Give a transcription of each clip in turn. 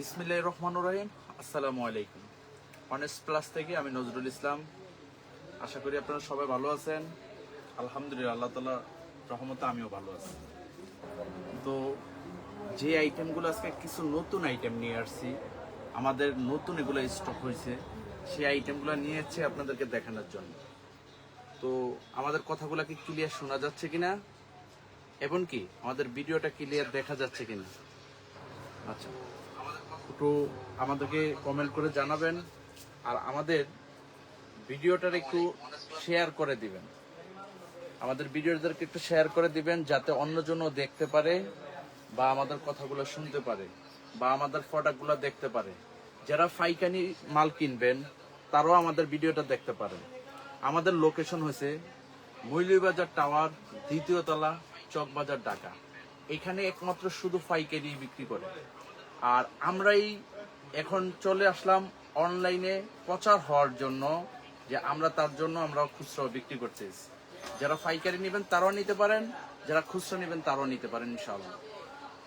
বিসমিল্লাহ রহমান রহিম। আসসালামু আলাইকুম। অনেস্ট প্লাস থেকে আমি নজরুল ইসলাম। আশা করি আপনারা সবাই ভালো আছেন। আলহামদুলিল্লাহ, আল্লাহ তালা রহমতে আমিও ভালো আছি। তো যে আইটেমগুলো আজকে কিছু নতুন আইটেম নিয়ে আসছি, আমাদের নতুন এগুলো স্টক হয়েছে, সেই আইটেমগুলো নিয়ে এসেছি আপনাদেরকে দেখানোর জন্য। তো আমাদের কথাগুলো কি ক্লিয়ার শোনা যাচ্ছে কিনা? এবং কি, আমাদের ভিডিওটা ক্লিয়ার দেখা যাচ্ছে কিনা? আচ্ছা। একটু আমাদেরকে কমেন্ট করে জানাবেন আর আমাদের ভিডিওটার একটু শেয়ার করে দিবেন। আমাদের ভিডিওদেরকে একটু শেয়ার করে দিবেন যাতে অন্যজনও দেখতে পারে বা আমাদের কথাগুলো শুনতে পারে বা আমাদের প্রোডাক্টগুলো দেখতে পারে। যারা ফাইকানি মাল কিনবেন, তারাও আমাদের ভিডিওটা দেখতে পারেন। আমাদের লোকেশন হয়েছে মৌলভীবাজার টাওয়ার দ্বিতীয় তলা, চকবাজার ঢাকা। এখানে একমাত্র শুধু পাইকারি বিক্রি করে। আর আমরাই এখন চলে আসলাম অনলাইনে প্রচার হওয়ার জন্য, যে আমরা তার জন্য আমরা খুচরো বিক্রি করতেছি। যারা পাইকারি নেবেন তারাও নিতে পারেন, যারা খুচরো নেবেন তারাও নিতে পারেন, ইনশাআল্লাহ।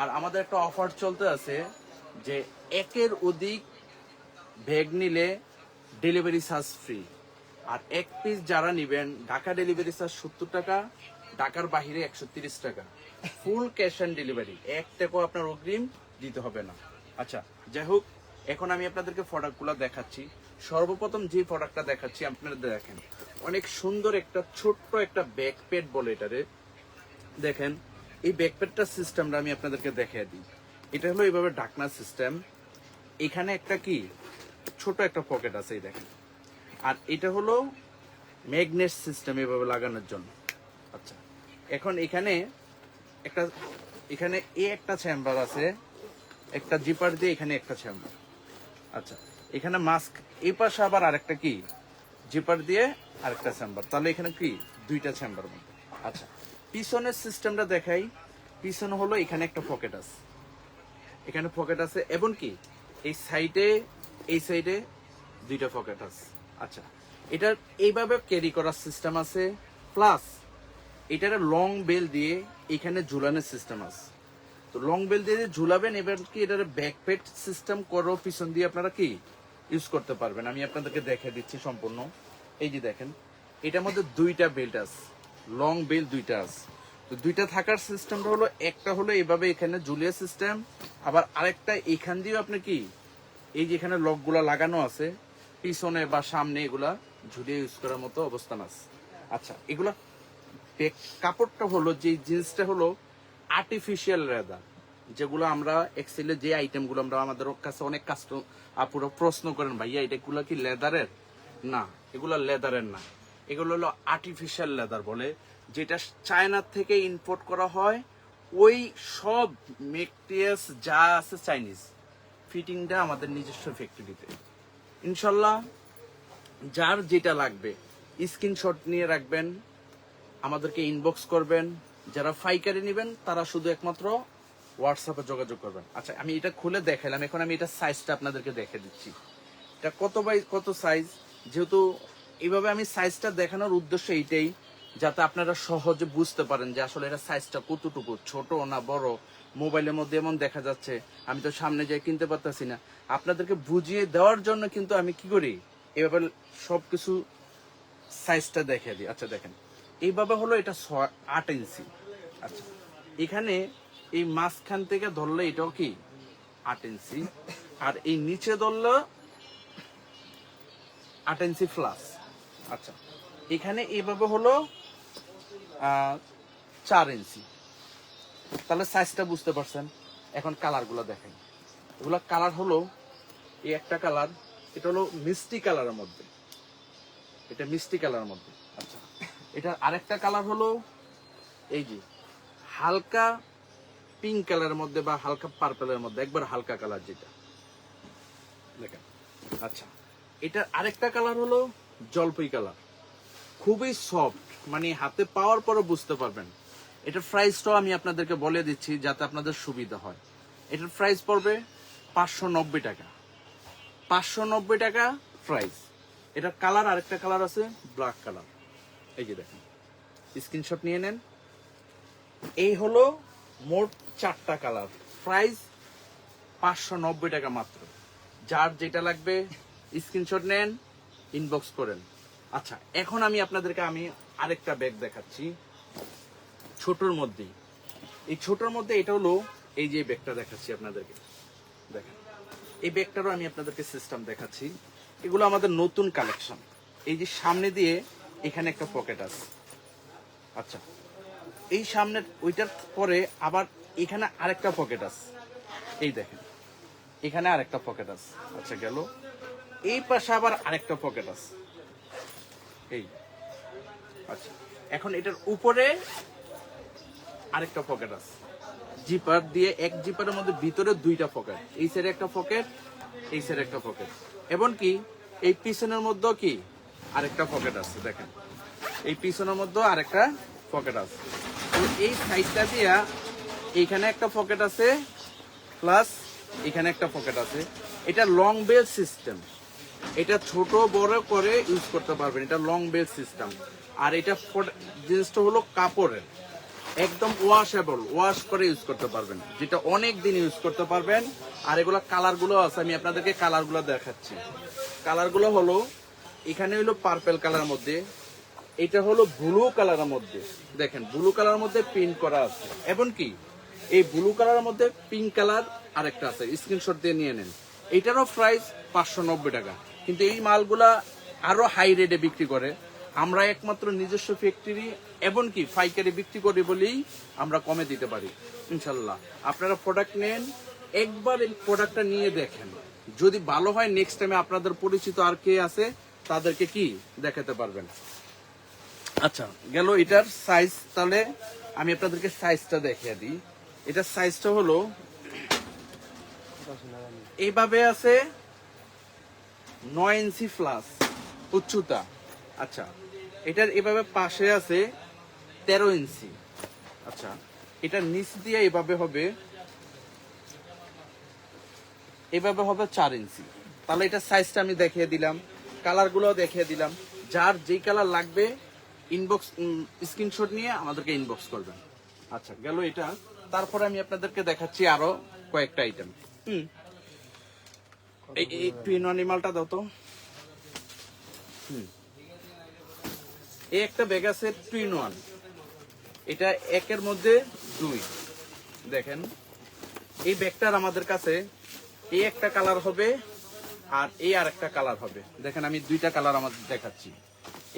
আর আমাদের একটা অফার চলতে আছে, যে একের অধিক ব্যাগ নিলে ডেলিভারি চার্জ ফ্রি। আর এক পিস যারা নিবেন, ঢাকা ডেলিভারি চার্জ সত্তর টাকা, ঢাকার বাহিরে একশো টাকা। Full cash on delivery. এক টাকাও আপনার অগ্রিম দিতে হবে না। আচ্ছা যাই হোক, এখন আমি আপনাদেরকে প্রোডাক্টগুলো দেখাচ্ছি। সর্বপ্রথম যে প্রোডাক্টটা দেখাচ্ছি, আপনারা দেখেন। অনেক সুন্দর একটা ছোট্ট একটা ব্যাক প্যাড বলে এটারে। দেখেন, এই ব্যাকপ্যাডটার সিস্টেমটা আমি আপনাদেরকে দেখিয়ে দিই। এটা হলো এইভাবে ঢাকনা সিস্টেম এখানে একটা কি? ছোট একটা পকেট আছে, এই দেখেন। আর এটা হলো ম্যাগনেট সিস্টেম এভাবে লাগানোর জন্য। আচ্ছা এখন এখানে একটা, এখানে এ একটা চেম্বার আছে। একটা জিপার দিয়ে এখানে একটা চেম্বার আচ্ছা এখানে মাস্ক, এই পাশে আবার আরেকটা কি? জিপার দিয়ে আরেকটা চেম্বার তাহলে এখানে কি? দুইটা চেম্বার আচ্ছা পিছনের সিস্টেমটা দেখাই। পিছনে হলো এখানে একটা পকেট আছে। এখানে পকেট আছে, এবং কি? এই সাইডে এই সাইডে দুইটা পকেট আছে। আচ্ছা এটার এইভাবে ক্যারি করার সিস্টেম আছে। প্লাস এটার লং বেল দিয়ে এখানে ঝুলানোর সিস্টেম আছে। তো লং বেল দিয়ে ঝুলাবেন, এবার কি এটার ব্যাকপেট সিস্টেম করো, পিছন দিয়ে আপনারা কি ইউজ করতে পারবেন? আমি আপনাদেরকে দেখে দিচ্ছি সম্পূর্ণ। এই যে দেখেন, এটার মধ্যে দুইটা বেল্ট আছে লং বেল দুইটা আছে। তো দুইটা থাকার সিস্টেমটা হলো, একটা হলো এভাবে এখানে জুলিয়া সিস্টেম আবার আরেকটা এখান দিয়েও আপনি কি, এই যে এখানে লকগুলা লাগানো আছে, পিছনে বা সামনে এগুলা ঝুলিয়ে ইউজ করার মতো অবস্থান আছে। আচ্ছা এগুলা কাপড়টা হলো যে জিন্সটা হলো আর্টিফিশিয়াল লেদার যেগুলো আমরা এক্সেলে যে আইটেমগুলো আমরা আমাদের কাছে অনেক কাস্টম আপুরা প্রশ্ন করেন, ভাইয়া এটাগুলো কি লেদারের? না, এগুলো লেদারের না। এগুলো হলো আর্টিফিশিয়াল লেদার বলে, যেটা চায়নার থেকে ইম্পোর্ট করা হয় ওই সব মেটেরিয়ালস যা আছে চাইনিজ ফিটিংটা আমাদের নিজস্ব ফ্যাক্টরিতে ইনশাল্লাহ যার যেটা লাগবে স্ক্রিনশট নিয়ে রাখবেন, আমাদেরকে ইনবক্স করবেন যারা ফাইকারি নেবেন, তারা শুধু একমাত্র হোয়াটসঅ্যাপে যোগাযোগ করবেন। আচ্ছা আমি এটা খুলে দেখাইলাম। এখন আমি এটা সাইজটা আপনাদেরকে দেখে দিচ্ছি। এটা কত বাই কত সাইজ যেহেতু এইভাবে আমি সাইজটা দেখানোর উদ্দেশ্য এইটাই, যাতে আপনারা সহজে বুঝতে পারেন যে আসলে এটা সাইজটা কতটুকু, ছোট না বড়। মোবাইলের মধ্যে এমন দেখা যাচ্ছে, আমি তো সামনে যাই কিনতে পারতেছি না। আপনাদেরকে বুঝিয়ে দেওয়ার জন্য কিন্তু আমি কি করি? এভাবে সবকিছু সাইজটা দেখে দিই। আচ্ছা দেখেন। এইভাবে হলো এটা আট ইঞ্চি আচ্ছা এখানে এই মাঝখান থেকে ধরলে এটাও কি? আট ইঞ্চি আর এই নিচে ধরলে আট ইঞ্চি প্লাস আচ্ছা এখানে এইভাবে হলো চার ইঞ্চি তাহলে সাইজটা বুঝতে পারছেন? এখন কালারগুলো দেখেন। এগুলো কালার হলো, এই একটা কালার এটা হলো মিষ্টি কালারের মধ্যে। এটা মিষ্টি কালারের মধ্যে। আচ্ছা এটা আরেকটা কালার হলো এই যে হালকা পিঙ্ক কালারের মধ্যে বা হালকা পার্পেলের মধ্যে, একবার হালকা কালার যেটা। দেখেন আচ্ছা এটার আরেকটা কালার হলো জলপাই কালার খুবই সফট মানে হাতে পাওয়ার পরও বুঝতে পারবেন। এটার প্রাইসটাও আমি আপনাদেরকে বলে দিচ্ছি যাতে আপনাদের সুবিধা হয়। এটার প্রাইস পড়বে পাঁচশো নব্বই টাকা। পাঁচশো নব্বই টাকা প্রাইস এটার কালার আরেকটা কালার আছে ব্ল্যাক কালার এই যে দেখেন। স্ক্রিনশট নিয়ে নেন। এই হলো মোট চারটা কালার প্রাইস পাঁচশো নব্বই টাকা মাত্র। যার যেটা লাগবে স্ক্রিনশট নেন ইনবক্স করেন আচ্ছা এখন আমি আপনাদেরকে আমি আরেকটা ব্যাগ দেখাচ্ছি। ছোটর মধ্যেই এই ছোটর মধ্যে এটা হলো এই যে ব্যাগটা দেখাচ্ছি আপনাদেরকে। দেখেন, এই ব্যাগটারও আমি আপনাদেরকে সিস্টেম দেখাচ্ছি। এগুলো আমাদের নতুন কালেকশন এই যে সামনে দিয়ে এখানে একটা পকেট আছে। আচ্ছা। এই সামনের, ওইটার পরে আবার এখানে আরেকটা পকেট আছে। এই দেখেন। এখানে আরেকটা পকেট আছে। আচ্ছা গেল। এই পাশে আবার আরেকটা পকেট আছে। এই। আচ্ছা। এখন এটার উপরে আরেকটা পকেট আছে। জিপার দিয়ে এক জিপারের মধ্যে ভিতরে দুইটা পকেট। এই সাইডে একটা পকেট, এই সাইডে একটা পকেট। এমনকি এই পিছনের মধ্যেও কি? আরেকটা পকেট আছে, দেখেন। এই পিছনের মধ্যে আরেকটা পকেট আছে। তো এই সাইডটা দিয়া এইখানে একটা পকেট আছে প্লাস এখানে একটা পকেট আছে। এটা লং বেল সিস্টেম এটা ছোট, বড় করে ইউজ করতে পারবেন। এটা লং বেল সিস্টেম আর এটা জিনিসটা হলো কাপড়ের। একদম ওয়াশেবল ওয়াশ করে ইউজ করতে পারবেন। যেটা অনেক দিন ইউজ করতে পারবেন। আর এগুলো কালারগুলো আছে, আমি আপনাদেরকে কালারগুলো দেখাচ্ছি। কালারগুলো হলো এখানে হলো পার্পেল কালার মধ্যে, এটা হলো ব্লু কালারের মধ্যে। দেখেন ব্লু কালারের মধ্যে প্রিন্ট করা আছে। এবং কি? এই ব্লু কালারের মধ্যে পিঙ্ক কালার আরেকটা আছে স্ক্রিনশট দিয়ে নিয়ে নেন। এটারও প্রাইস পাঁচশো নব্বই টাকা। কিন্তু এই মালগুলা আরও হাই রেটে বিক্রি করে। আমরা একমাত্র নিজস্ব ফ্যাক্টরি এবং কি, পাইকারি বিক্রি করি বলেই আমরা কমে দিতে পারি ইনশাল্লাহ আপনারা প্রোডাক্ট নেন, একবার এই প্রোডাক্টটা নিয়ে দেখেন। যদি ভালো হয় নেক্সট টাইমে আপনাদের পরিচিত আর কে আছে তাদেরকে কি দেখাতে পারবেন? আচ্ছা গেল এটার সাইজ তাহলে আমি আপনাদেরকে সাইজটা দেখিয়ে দিই। এটার সাইজটা হলো, এইভাবে আছে নয় ইঞ্চি প্লাস উচ্চতা। আচ্ছা এটার এভাবে পাশে আছে তেরো ইঞ্চি। আচ্ছা এটার নিচ দিয়ে এভাবে হবে এভাবে হবে চার ইঞ্চি। তাহলে এটা সাইজটা আমি দেখিয়ে দিলাম। কালারগুলো দেখিয়ে দিলাম। যার যেই কালার লাগবে ইনবক্স স্ক্রিনশট নিয়ে আমাদেরকে ইনবক্স করবেন। আচ্ছা গেল এটা। তারপরে আমি আপনাদেরকে দেখাচ্ছি আরও কয়েকটা আইটেম হুম। এই এই টুইন অ্যানিমালটা দাও তো। হুম। এই একটা ব্যাগ আছে টুইন ওয়ান এটা একের মধ্যে দুই। দেখেন। এই ব্যাগটার আমাদের কাছে এই একটা কালার হবে আর এই আর একটা কালার হবে। দেখেন আমি দুইটা কালার আমাদের দেখাচ্ছি।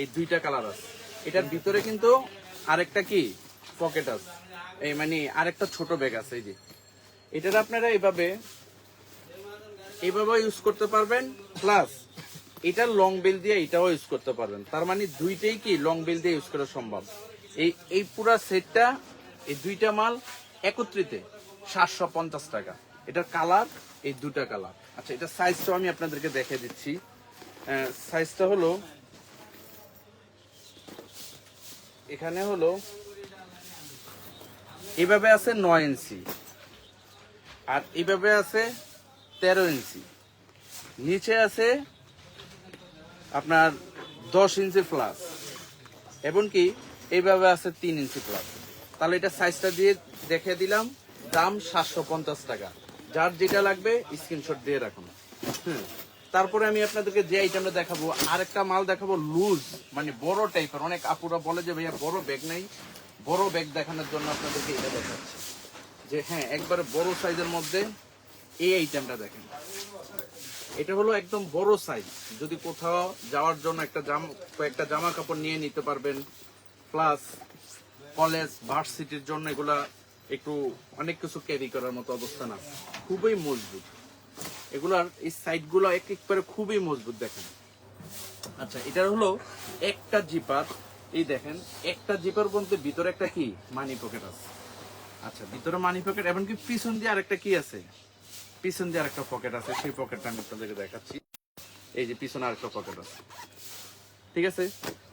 এই দুইটা কালার আছে। এটার ভিতরে কিন্তু আরেকটা কি? পকেট আছে। এই মানে আরেকটা ছোট ব্যাগ আছে, এই যে। এটার আপনারা এইভাবে এইভাবে ইউজ করতে পারবেন। প্লাস এটা লং বেল দিয়ে এটাও ইউজ করতে পারবেন। তার মানে দুইটাই কি লং বেল দিয়ে ইউজ করা সম্ভব? এই এই পুরা সেটটা, এই দুইটা মাল একত্রিতে সাতশো পঞ্চাশ টাকা। এটার কালার এই দুটা কালার আচ্ছা এটা সাইজটাও আমি আপনাদেরকে দেখে দিচ্ছি। সাইজটা হলো, এখানে হলো, এভাবে আছে নয় ইঞ্চি, আর এভাবে আছে তেরো ইঞ্চি। নিচে আছে আপনার দশ ইঞ্চি প্লাস এবং কি এইভাবে আছে তিন ইঞ্চি প্লাস তাহলে এটা সাইজটা দিয়ে দেখে দিলাম, দাম সাতশো পঞ্চাশ টাকা। যার যেটা লাগবে স্ক্রিনশট দিয়ে রাখুন। হুম তারপরে আমি আপনাদেরকে যে আইটেমটা দেখাবো, আরেকটা মাল দেখাবো লুজ মানে বড় টাইপের অনেক আপুরা বলে যে, ভাইয়া, বড় ব্যাগ নাই। বড় ব্যাগ দেখানোর জন্য আপনাদেরকে এটা দেখাচ্ছি। যে হ্যাঁ একবারে বড় সাইজের মধ্যে এই আইটেমটা দেখেন। এটা হলো একদম বড় সাইজ যদি কোথাও যাওয়ার জন্য একটা জামা, কয়েকটা জামা কাপড় নিয়ে নিতে পারবেন। প্লাস কলেজ ভার্সিটির জন্য এগুলা একটু অনেক কিছু ক্যারি করার মতো অবস্থান আছে খুবই মজবুত। এগুলার এই সাইডগুলো এক এক করে খুবই মজবুত দেখেন। আচ্ছা এটার হলো একটা জিপার এই দেখেন, একটা জিপার বলতে ভিতরে একটা কি? মানি পকেট আছে। আচ্ছা ভিতরে মানি পকেট এমনকি পিছন দিয়ে আরেকটা কি আছে? পিছন দিয়ে আরেকটা পকেট আছে। সেই পকেটটা আমি আপনাদেরকে দেখাচ্ছি। এই যে পিছনে আরেকটা পকেট আছে। ঠিক আছে?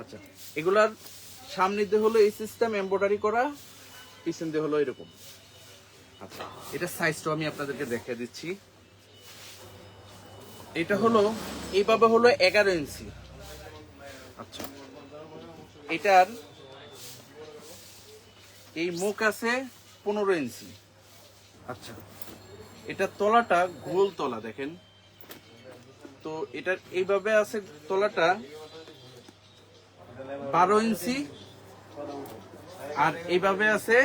আচ্ছা এগুলার সামনে দিয়ে হলো এই সিস্টেম এমব্রয়ডারি করা। পিছন দিয়ে হলো এরকম। আচ্ছা এটা সাইজটাও আমি আপনাদেরকে দেখে দিচ্ছি। এটা হলো, এইভাবে হলো এগারো ইঞ্চি। আচ্ছা এটার এই মুখ আছে পনেরো ইঞ্চি। আচ্ছা এটা তলাটা গোল তলা, দেখেন। তো এটার এইভাবে আছে তলাটা বারো ইঞ্চি। আর এইভাবে আছে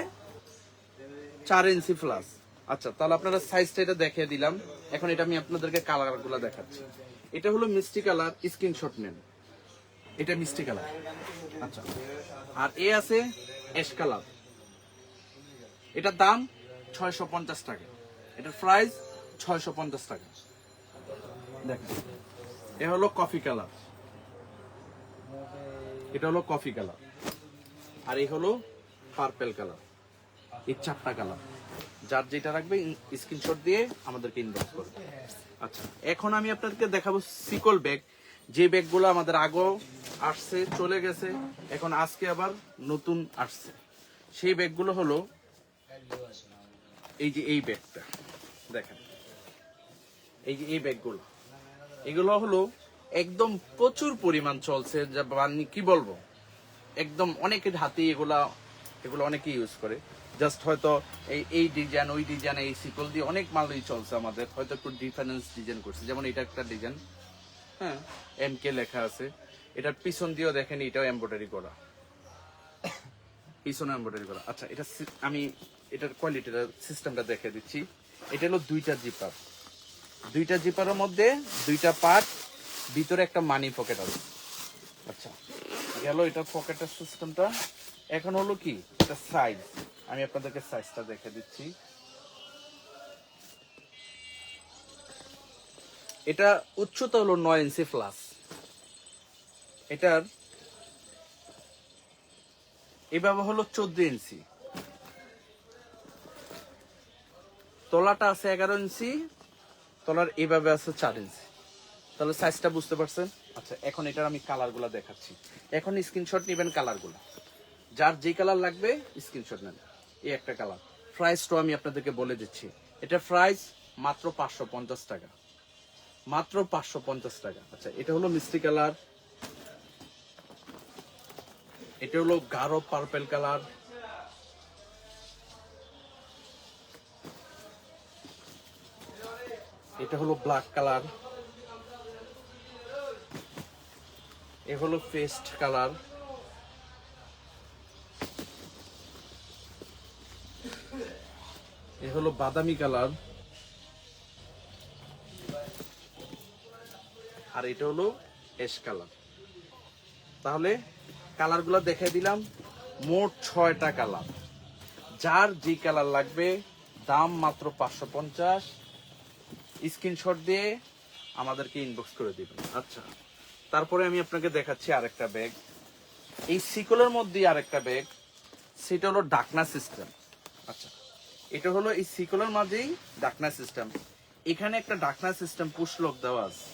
চার ইঞ্চি প্লাস আচ্ছা তাহলে আপনারা সাইজটা এটা দেখিয়ে দিলাম। এখন এটা আমি আপনাদেরকে কালারগুলা দেখাচ্ছি। এটা হলো মিষ্টি কালার স্ক্রিনশট নেন। এটা মিষ্টি কালার আচ্ছা আর এ আছে অ্যাশ কালার এটার দাম ছয়শো পঞ্চাশ টাকা। এটার প্রাইস ছয়শো পঞ্চাশ টাকা। দেখেন, এ হলো কফি কালার এটা হলো কফি কালার আর এই হলো পার্পেল কালার এই চারটা কালার যার যেটা রাখবে স্ক্রিনশট দিয়ে আমাদেরকে ইনবক্স করবে। আচ্ছা এখন আমি আপনাদেরকে দেখাবো সিকল ব্যাগ যে ব্যাগগুলো আমাদের আগেও আসছে, চলে গেছে, এখন আজকে আবার নতুন আসছে। সেই ব্যাগগুলো হলো এই যে এই ব্যাগটা দেখেন, এই যে এই ব্যাগগুলো এগুলো হলো একদম প্রচুর পরিমাণ চলছে, যা মানে কি বলব? একদম অনেকের হাতে এগুলা, এগুলো অনেকে ইউজ করে। জাস্ট হয়তো এই এই ডিজাইন ওই ডিজাইন এই সিকল দিয়ে অনেক মালই চলছে আমাদের। হয়তো একটু ডিফারেন্স ডিজাইন করছে। যেমন এটা একটা ডিজাইন হ্যাঁ এম কে লেখা আছে। এটার পিছন দিয়েও দেখেন এটাও এমব্রয়ডারি করা। পিছনে এমব্রয়ডারি করা। আচ্ছা এটা আমি এটার কোয়ালিটিটা সিস্টেমটা দেখে দিচ্ছি। এটা হলো দুইটা জিপার দুইটা জিপারের মধ্যে দুইটা পার্ট ভিতরে একটা মানি পকেট আছে। আচ্ছা। গেল এটা পকেটের সিস্টেমটা এখন হলো কি? এটা সাইজ আমি আপনাদেরকে সাইজটা দেখে দিচ্ছি। এটা উচ্চতা হলো নয় ইঞ্চি প্লাস এটার এভাবে হলো চোদ্দ ইঞ্চি তলাটা আছে এগারো ইঞ্চি তলার এভাবে আছে চার ইঞ্চি তাহলে সাইজটা বুঝতে পারছেন? আচ্ছা এখন এটার আমি কালারগুলা দেখাচ্ছি। এখন স্ক্রিনশট নেবেন কালারগুলা যার যে কালার লাগবে, স্ক্রিনশট নেন। এই একটা কালার। প্রাইসটাও আমি আপনাদেরকে বলে দিচ্ছি। এটা প্রাইস মাত্র পাঁচশো পঞ্চাশ টাকা। মাত্র পাঁচশো পঞ্চাশ টাকা। আচ্ছা এটা হলো মিষ্টি কালার। এটা হলো গাঢ় পার্পেল কালার। এটা হলো ব্ল্যাক কালার। এ হলো পেস্ট কালার। এ হলো বাদামি কালার। আর এটা হলো এশ কালার। তাহলে কালারগুলো দেখে দিলাম। মোট ছয়টা কালার। যার যে কালার লাগবে, দাম মাত্র পাঁচশো পঞ্চাশ। স্ক্রিনশট দিয়ে আমাদেরকে ইনবক্স করে দিবেন। আচ্ছা। তারপরে আমি আপনাকে দেখাচ্ছি আরেকটা ব্যাগ এই সিকলের মধ্যে আরেকটা ব্যাগ সেটা হলো ডাকনা সিস্টেম আচ্ছা এটা হলো এই সিকলের মাঝেই ডাকনা সিস্টেম এখানে একটা ডাকনা সিস্টেম পুশ লক দেওয়া আছে।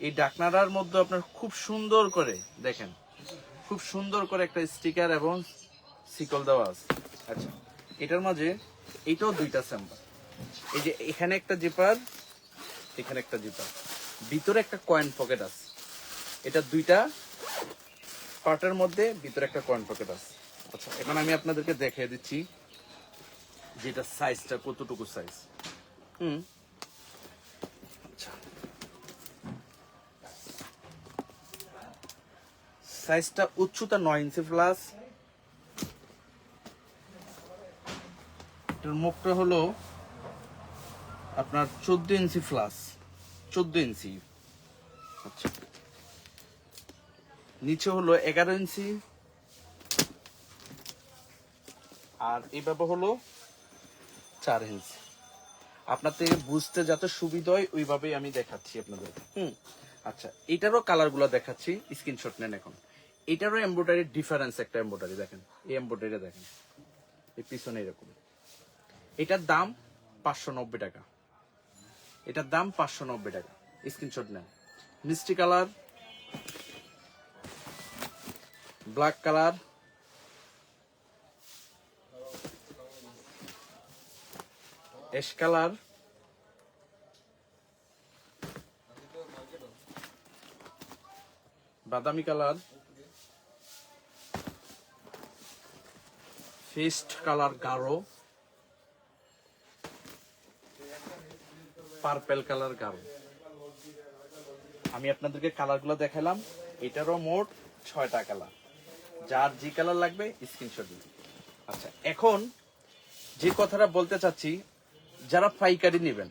এই ডাকনাটার মধ্যে আপনার খুব সুন্দর করে, দেখেন, খুব সুন্দর করে একটা স্টিকার এবং সিকল দেওয়া আছে। আচ্ছা এটার মাঝে এটাও দুইটা চেম্বার এই যে এখানে একটা জিপার এখানে একটা জিপার ভিতরে একটা কয়েন পকেট আছে। এটা দুইটা পার্টের মধ্যে ভিতরে একটা কয়েন পকেট আছে। আচ্ছা এখন আমি আপনাদেরকে দেখিয়ে দিচ্ছি যেটা সাইজটা কতটুকু সাইজ হুম। আচ্ছা। সাইজটা উচ্চতা নয় ইঞ্চি প্লাস এটার মুখটা হলো আপনার চোদ্দ ইঞ্চি প্লাস চোদ্দ ইঞ্চি আচ্ছা। নিচে হলো এগারো ইঞ্চি। আর এইভাবে হলো চার ইঞ্চি। আপনার থেকে বুঝতে যাতে সুবিধা হয়, ওইভাবেই আমি দেখাচ্ছি আপনাদের হুম আচ্ছা এটারও কালারগুলো দেখাচ্ছি, স্ক্রিনশট নেন এখন। এটারও এমব্রয়ডারি ডিফারেন্স একটা এমব্রয়ডারি দেখেন। এই এমব্রয়ডারি দেখেন, এই পিছনে এরকম। এটার দাম পাঁচশো নব্বই টাকা। এটার দাম পাঁচশো নব্বই টাকা। স্ক্রিনশট নেন। মিষ্টি colour black colour ash colour বাদামি কালার ফিস্ট কালার গাঢ় পার্পেল কালার গারো আমি আপনাদেরকে কালারগুলো দেখালাম। এটারও মোট ছয়টা কালার যার যে কালার লাগবে স্ক্রিনশট দিন আচ্ছা এখন যে কথাটা বলতে চাচ্ছি, যারা পাইকারি নেবেন,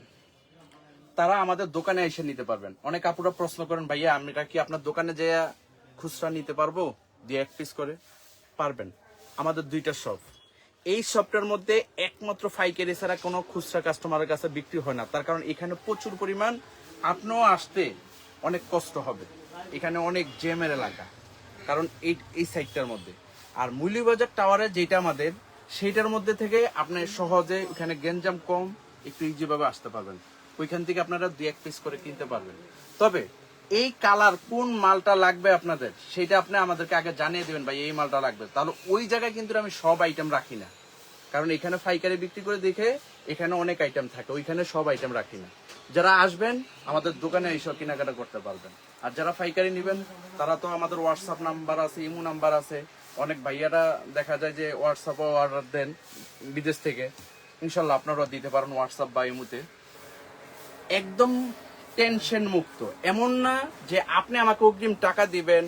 তারা আমাদের দোকানে এসে নিতে পারবেন। অনেক আপুরা প্রশ্ন করেন, ভাইয়া আমরা কি আপনার দোকানে যে খুচরা নিতে পারব? দিয়ে এক পিস করে পারবেন। আমাদের দুইটা শপ এই শপটার মধ্যে একমাত্র পাইকারি ছাড়া কোনো খুচরা কাস্টমারের কাছে বিক্রি হয় না। তার কারণ, এখানে প্রচুর পরিমাণ আপনিও আসতে অনেক কষ্ট হবে। এখানে অনেক জ্যামের এলাকা। কারণ এই এই সাইডটার মধ্যে। আর মুলিবাজার টাওয়ারে যেটা আমাদের, সেইটার মধ্যে থেকে আপনি সহজে এখানে গেঞ্জাম কম, একটু ইজিভাবে আসতে পারবেন। ওইখান থেকে আপনারা দুই এক পিস করে কিনতে পারবেন। তবে এই কালার কোন মালটা লাগবে আপনাদের, সেটা আপনি আমাদেরকে আগে জানিয়ে দিবেন, ভাই, এই মালটা লাগবে। তাহলে ওই জায়গায় কিন্তু আমি সব আইটেম রাখি না। কারণ এখানে পাইকারি বিক্রি করে দেখে এখানে অনেক আইটেম থাকে, ওইখানে সব আইটেম রাখি না। যারা আসবেন, আমাদের দোকানে এইসব কেনাকাটা করতে পারবেন। আর যারা পাইকারি নেবেন, তারা তো আমাদের হোয়াটসঅ্যাপ নাম্বার আছে, ইমো নাম্বার আছে। অনেক ভাইয়ারা দেখা যায় যে হোয়াটসঅ্যাপে অর্ডার দেন বিদেশ থেকে। ইনশাল্লাহ আপনারাও দিতে পারেন হোয়াটসঅ্যাপ বা ইমোতে। একদম টেনশন মুক্ত। এমন না যে আপনি আমাকে অগ্রিম টাকা দিবেন,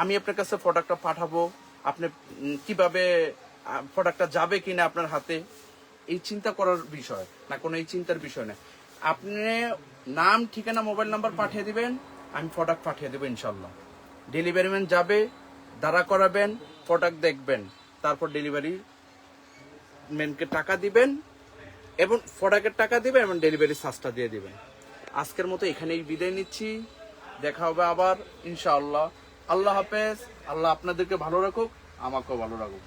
আমি আপনার কাছে প্রোডাক্টটা পাঠাবো, আপনি কীভাবে প্রোডাক্টটা যাবে কিনা আপনার হাতে, এই চিন্তা করার বিষয় না, কোনো এই চিন্তার বিষয় না। আপনি নাম, ঠিকানা মোবাইল নাম্বার পাঠিয়ে দিবেন আমি প্রোডাক্ট পাঠিয়ে দেবো ইনশাল্লাহ ডেলিভারি ম্যান যাবে, দাঁড়া করাবেন প্রোডাক্ট দেখবেন, তারপর ডেলিভারি ম্যানকে টাকা দিবেন এবং প্রোডাক্টের টাকা দিবেন এবং ডেলিভারি চার্জটা দিয়ে দিবেন। আজকের মতো এখানেই বিদায় নিচ্ছি। দেখা হবে আবার, ইনশাআল্লাহ। আল্লাহ হাফেজ, আল্লাহ আপনাদেরকে ভালো রাখুক, আমাকেও ভালো রাখুক।